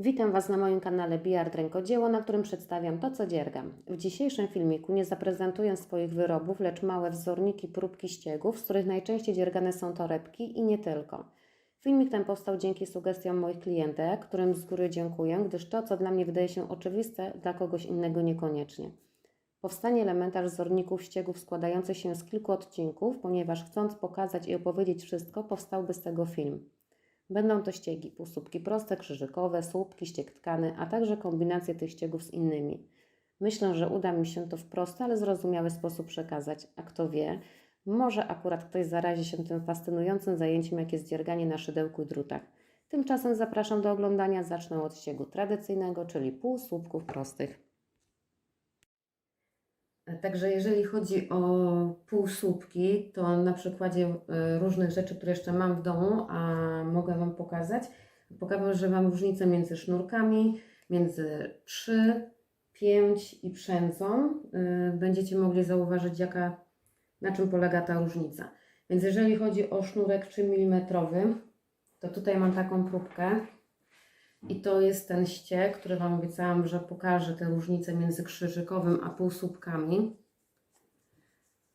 Witam Was na moim kanale Biard Rękodzieło, na którym przedstawiam to, co dziergam. W dzisiejszym filmiku nie zaprezentuję swoich wyrobów, lecz małe wzorniki próbki ściegów, z których najczęściej dziergane są torebki i nie tylko. Filmik ten powstał dzięki sugestiom moich klientek, którym z góry dziękuję, gdyż to, co dla mnie wydaje się oczywiste, dla kogoś innego niekoniecznie. Powstanie elementarz wzorników ściegów składający się z kilku odcinków, ponieważ chcąc pokazać i opowiedzieć wszystko, powstałby z tego film. Będą to ściegi, półsłupki proste, krzyżykowe, słupki, ścieg tkany, a także kombinacje tych ściegów z innymi. Myślę, że uda mi się to w prosty, ale zrozumiały sposób przekazać, a kto wie, może akurat ktoś zarazi się tym fascynującym zajęciem, jak jest dzierganie na szydełku i drutach. Tymczasem zapraszam do oglądania. Zacznę od ściegu tradycyjnego, czyli półsłupków prostych. Także jeżeli chodzi o półsłupki, to na przykładzie e, różnych rzeczy, które jeszcze mam w domu, a mogę Wam pokazać, pokażę Wam różnicę między sznurkami, między 3, 5 i przędzą. E, Będziecie mogli zauważyć, jaka, na czym polega ta różnica. Więc jeżeli chodzi o sznurek 3 mm, to tutaj mam taką próbkę. I to jest ten ściek, który Wam obiecałam, że pokażę tę różnicę między krzyżykowym a półsłupkami.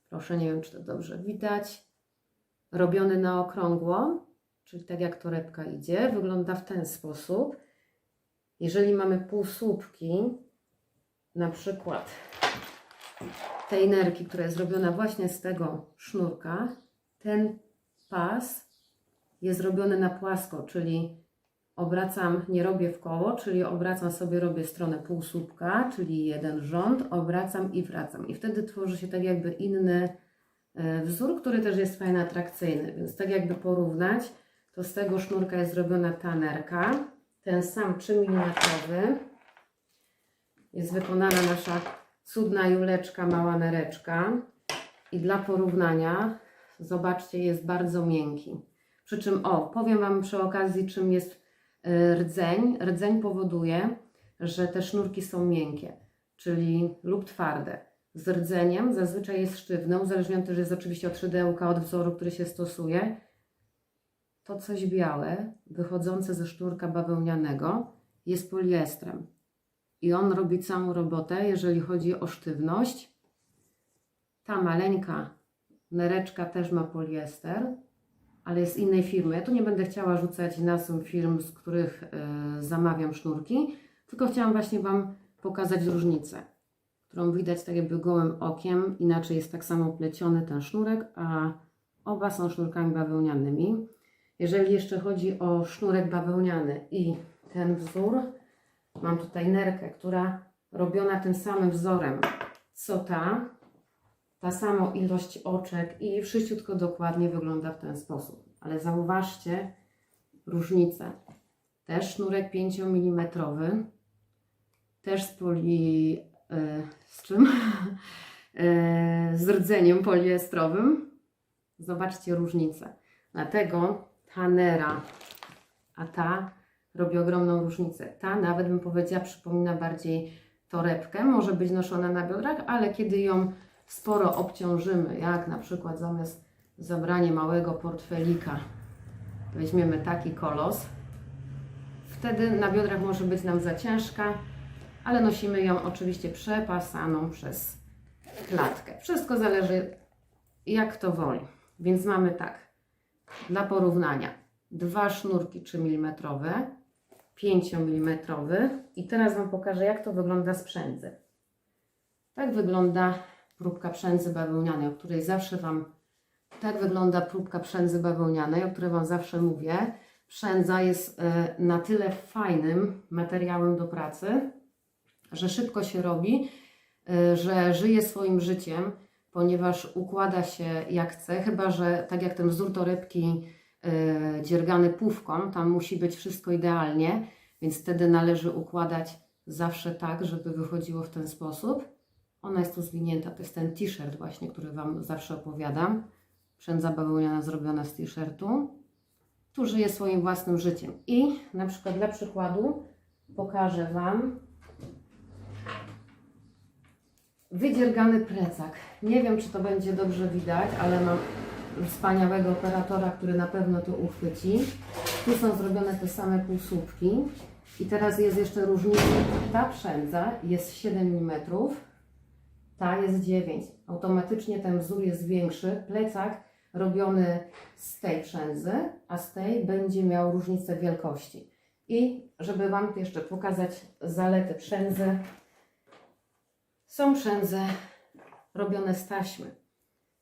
Proszę, nie wiem, czy to dobrze widać. Robiony na okrągło, czyli tak jak torebka idzie, wygląda w ten sposób. Jeżeli mamy półsłupki, na przykład tej nerki, która jest zrobiona właśnie z tego sznurka, ten pas jest robiony na płasko, czyli obracam, nie robię w koło, czyli obracam sobie, robię stronę półsłupka, czyli jeden rząd, obracam i wracam. I wtedy tworzy się tak jakby inny e, wzór, który też jest fajny, atrakcyjny. Więc tak jakby porównać, to z tego sznurka jest zrobiona ta nerka. Ten sam 3 mm jest wykonana nasza cudna juleczka, mała nereczka. I dla porównania, zobaczcie, jest bardzo miękki. Przy czym, o, powiem Wam przy okazji, czym jest rdzeń. Rdzeń powoduje, że te sznurki są miękkie, czyli lub twarde. Z rdzeniem zazwyczaj jest sztywne, uzależnione też jest oczywiście od szydełka, od wzoru, który się stosuje. To coś białe, wychodzące ze sznurka bawełnianego, jest poliestrem. I on robi całą robotę, jeżeli chodzi o sztywność. Ta maleńka nereczka też ma poliester, ale jest innej firmy. Ja tu nie będę chciała rzucać nazw firm, z których e, zamawiam sznurki, tylko chciałam właśnie Wam pokazać różnicę, którą widać tak jakby gołym okiem. Inaczej jest tak samo pleciony ten sznurek, a oba są sznurkami bawełnianymi. Jeżeli jeszcze chodzi o sznurek bawełniany i ten wzór, mam tutaj nerkę, która robiona tym samym wzorem co ta, ta sama ilość oczek i wszyściutko dokładnie wygląda w ten sposób. Ale zauważcie różnicę. Też sznurek 5 mm, też z poli... e, z czym? E, z rdzeniem poliestrowym. Zobaczcie różnicę. Dlatego ta nera, a ta robi ogromną różnicę. Ta nawet bym powiedziała przypomina bardziej torebkę, może być noszona na biodrach, ale kiedy ją sporo obciążymy, jak na przykład zamiast zabranie małego portfelika weźmiemy taki kolos, wtedy na biodrach może być nam za ciężka, ale nosimy ją oczywiście przepasaną przez klatkę. Wszystko zależy jak kto woli. Więc mamy tak, dla porównania, dwa sznurki 3 mm, 5 mm i teraz Wam pokażę jak to wygląda z przędzy. Tak wygląda próbka przędzy bawełnianej, o której zawsze Wam, tak wygląda próbka przędzy bawełnianej, o której Wam zawsze mówię. Przędza jest e, na tyle fajnym materiałem do pracy, że szybko się robi, e, że żyje swoim życiem, ponieważ układa się jak chce, chyba że tak jak ten wzór torebki e, dziergany pówką, tam musi być wszystko idealnie, więc wtedy należy układać zawsze tak, żeby wychodziło w ten sposób. Ona jest tu zwinięta, to jest ten t-shirt właśnie, który Wam zawsze opowiadam. Przędza bawełniana zrobiona z t-shirtu. Tu żyje swoim własnym życiem. I na przykład dla przykładu pokażę Wam wydziergany plecak. Nie wiem, czy to będzie dobrze widać, ale mam wspaniałego operatora, który na pewno to uchwyci. Tu są zrobione te same półsłupki. I teraz jest jeszcze różnica. Ta przędza jest 7 mm, ta jest 9. Automatycznie ten wzór jest większy. Plecak robiony z tej przędzy, a z tej będzie miał różnicę wielkości. I żeby Wam jeszcze pokazać zalety przędzy, są przędze robione z taśmy.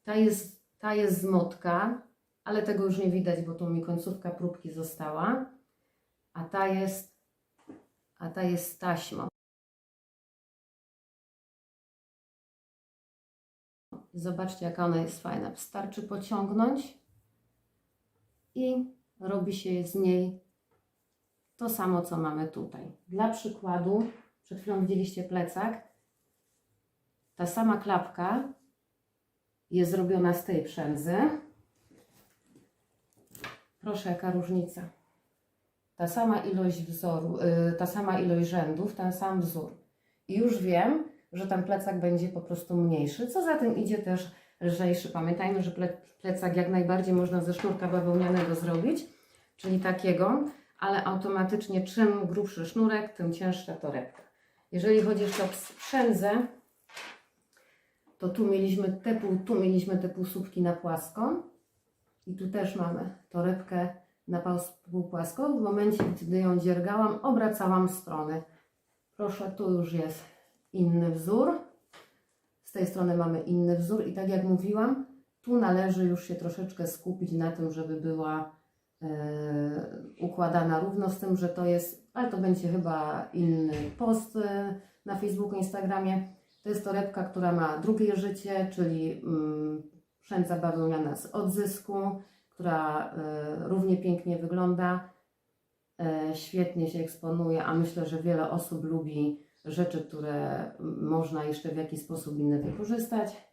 Ta jest, ta jest z motka, ale tego już nie widać, bo tu mi końcówka próbki została. A ta jest, a ta jest z Zobaczcie, jaka ona jest fajna. Wystarczy pociągnąć i robi się z niej to samo, co mamy tutaj. Dla przykładu, przed chwilą widzieliście plecak. Ta sama klapka jest zrobiona z tej przędzy. Proszę, jaka różnica. Ta sama ilość wzoru, y, ta sama ilość rzędów, ten sam wzór. I już wiem, że ten plecak będzie po prostu mniejszy. Co za tym idzie też lżejszy. Pamiętajmy, że ple, plecak jak najbardziej można ze sznurka bawełnianego zrobić, czyli takiego, ale automatycznie czym grubszy sznurek, tym cięższa torebka. Jeżeli chodzi jeszcze o sprzędzę, to tu mieliśmy te, pół, tu mieliśmy te półsłupki na płasko i tu też mamy torebkę na półpłasko. W momencie, gdy ją dziergałam, obracałam strony. Proszę, tu już jest inny wzór. Z tej strony mamy inny wzór i tak jak mówiłam, tu należy już się troszeczkę skupić na tym, żeby była e, układana równo z tym, że to jest, ale to będzie chyba inny post e, na Facebooku, Instagramie. To jest torebka, która ma drugie życie, czyli mm, przędza bawełniana z odzysku, która e, równie pięknie wygląda, e, świetnie się eksponuje, a myślę, że wiele osób lubi rzeczy, które można jeszcze w jakiś sposób inny wykorzystać.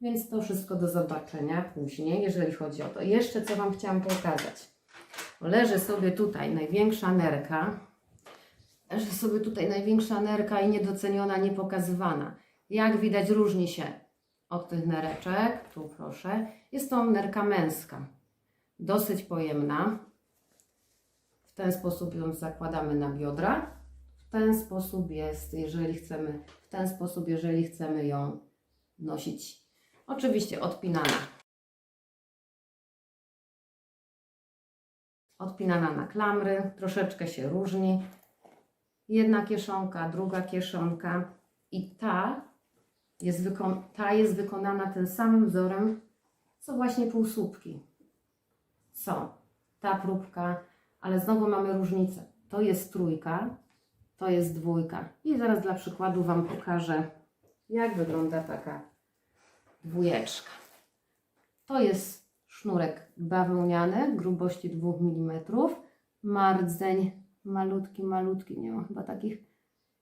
Więc to wszystko do zobaczenia później, jeżeli chodzi o to. Jeszcze co Wam chciałam pokazać. Leży sobie tutaj największa nerka. Leży sobie tutaj największa nerka i niedoceniona, niepokazywana. Jak widać różni się od tych nereczek. Tu proszę. Jest to nerka męska. Dosyć pojemna. W ten sposób ją zakładamy na biodra. Ten sposób jest, jeżeli chcemy, w ten sposób, jeżeli chcemy ją nosić. Oczywiście odpinana. Odpinana na klamry, troszeczkę się różni. Jedna kieszonka, druga kieszonka i ta jest, ta jest wykonana tym samym wzorem, co właśnie półsłupki. Są. Ta próbka, ale znowu mamy różnicę. To jest trójka, to jest dwójka. I zaraz dla przykładu Wam pokażę, jak wygląda taka dwójeczka. To jest sznurek bawełniany grubości 2 mm. Ma rdzeń malutki, malutki. Nie ma chyba takich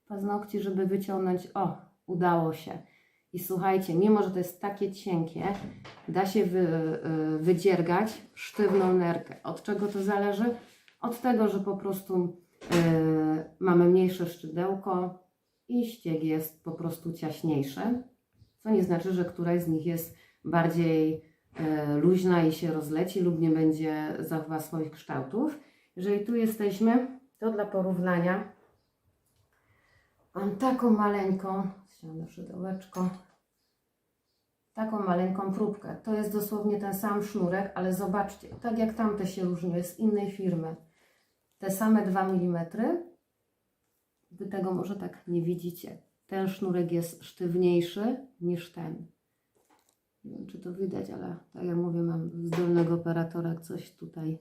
paznokci, żeby wyciągnąć. O, udało się. I słuchajcie, mimo że to jest takie cienkie, da się wy, wydziergać sztywną nerkę. Od czego to zależy? Od tego, że po prostu mamy mniejsze szczydełko i ścieg jest po prostu ciaśniejszy, co nie znaczy, że któraś z nich jest bardziej y, luźna i się rozleci lub nie będzie zachowa swoich kształtów. Jeżeli tu jesteśmy, to dla porównania mam taką maleńką, ściągnę szydełeczko, taką maleńką próbkę. To jest dosłownie ten sam sznurek, ale zobaczcie, tak jak tamte się różnią, jest z innej firmy. Te same 2 mm. Wy tego może tak nie widzicie. Ten sznurek jest sztywniejszy niż ten. Nie wiem, czy to widać, ale tak jak mówię, mam zdolnego operatora, coś tutaj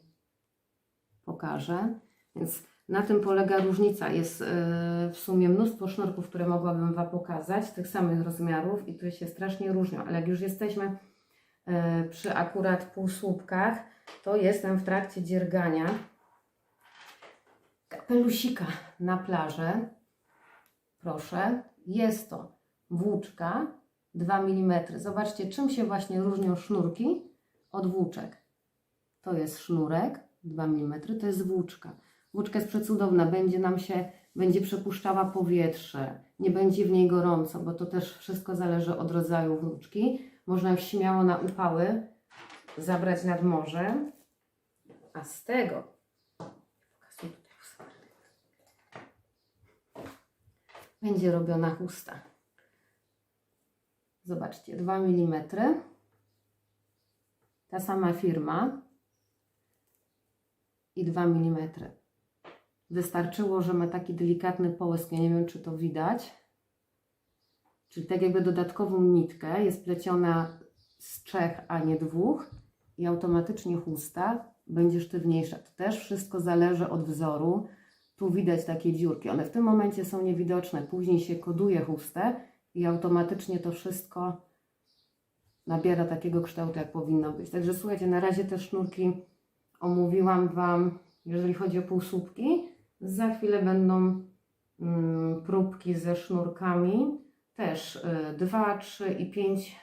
pokaże. Więc na tym polega różnica. Jest yy, w sumie mnóstwo sznurków, które mogłabym Wam pokazać, tych samych rozmiarów i które się strasznie różnią. Ale jak już jesteśmy yy, przy akurat półsłupkach, to jestem w trakcie dziergania kapelusika na plażę. Proszę, jest to włóczka 2 mm. Zobaczcie, czym się właśnie różnią sznurki od włóczek. To jest sznurek 2 mm, to jest włóczka. Włóczka jest przecudowna, będzie nam się, będzie przepuszczała powietrze, nie będzie w niej gorąco, bo to też wszystko zależy od rodzaju włóczki. Można ją śmiało na upały zabrać nad morze, a z tego będzie robiona chusta. Zobaczcie, 2 mm. Ta sama firma i 2 mm. Wystarczyło, że ma taki delikatny połysk. Ja nie wiem, czy to widać. Czyli tak jakby dodatkową nitkę jest pleciona z trzech, a nie dwóch i automatycznie chusta będzie sztywniejsza. To też wszystko zależy od wzoru. Tu widać takie dziurki. One w tym momencie są niewidoczne. Później się koduje chustę i automatycznie to wszystko nabiera takiego kształtu, jak powinno być. Także słuchajcie, na razie te sznurki omówiłam Wam, jeżeli chodzi o półsłupki. Za chwilę będą mm, próbki ze sznurkami. Też y, 2, 3 i 5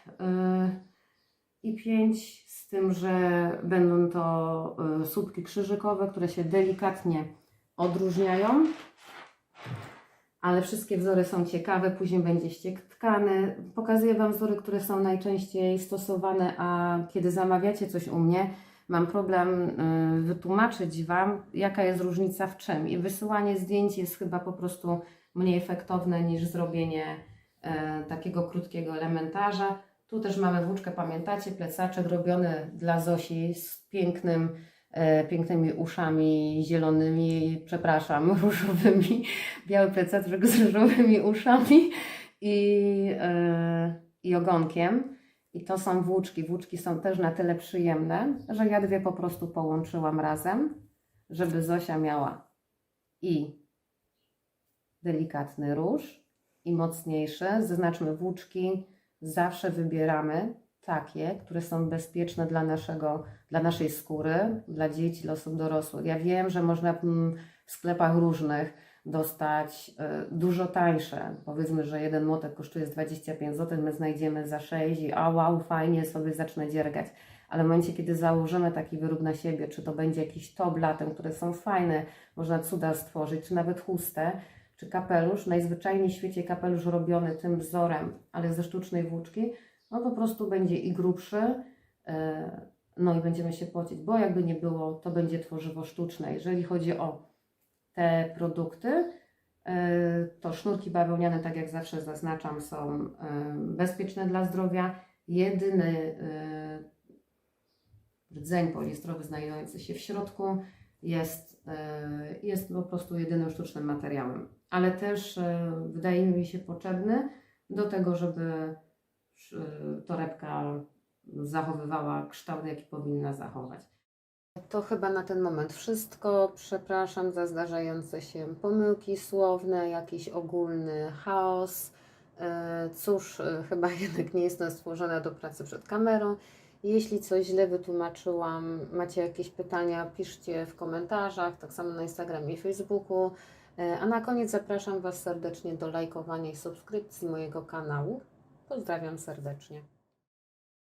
i 5 z tym, że będą to y, słupki krzyżykowe, które się delikatnie odróżniają. Ale wszystkie wzory są ciekawe, później będzie ściek tkany. Pokazuję Wam wzory, które są najczęściej stosowane, a kiedy zamawiacie coś u mnie, mam problem y, wytłumaczyć Wam, jaka jest różnica w czym. I wysyłanie zdjęć jest chyba po prostu mniej efektowne niż zrobienie e, takiego krótkiego elementarza. Tu też mamy włóczkę, pamiętacie, plecaczek robiony dla Zosi z pięknym, pięknymi uszami zielonymi, przepraszam, różowymi, biały plecaczek z różowymi uszami i, e, i ogonkiem. I to są włóczki. Włóczki są też na tyle przyjemne, że ja dwie po prostu połączyłam razem, żeby Zosia miała i delikatny róż, i mocniejszy. Zaznaczmy włóczki. Zawsze wybieramy takie, które są bezpieczne dla, naszego, dla naszej skóry, dla dzieci, dla osób dorosłych. Ja wiem, że można mm, w sklepach różnych dostać e, dużo tańsze. Powiedzmy, że jeden młotek kosztuje z 25 zł, my znajdziemy za 6 i a wow, fajnie, sobie zacznę dziergać. Ale w momencie, kiedy założymy taki wyrób na siebie, czy to będzie jakiś top latem, które są fajne, można cuda stworzyć, czy nawet chustę, czy kapelusz, najzwyczajniej w świecie kapelusz robiony tym wzorem, ale ze sztucznej włóczki, no po prostu będzie i grubszy, e, no i będziemy się pocić, bo jakby nie było, to będzie tworzywo sztuczne. Jeżeli chodzi o te produkty, e, to sznurki bawełniane, tak jak zawsze zaznaczam, są e, bezpieczne dla zdrowia. Jedyny rdzeń poliestrowy znajdujący się w środku jest, jest po prostu jedynym sztucznym materiałem, ale też wydaje mi się potrzebny do tego, żeby torebka zachowywała kształt, jaki powinna zachować. To chyba na ten moment wszystko. Przepraszam za zdarzające się pomyłki słowne, jakiś ogólny chaos. E, Cóż, e, chyba jednak nie jestem stworzona do pracy przed kamerą. Jeśli coś źle wytłumaczyłam, macie jakieś pytania, piszcie w komentarzach, tak samo na Instagramie i Facebooku. E, A na koniec zapraszam Was serdecznie do lajkowania i subskrypcji mojego kanału. Pozdrawiam serdecznie.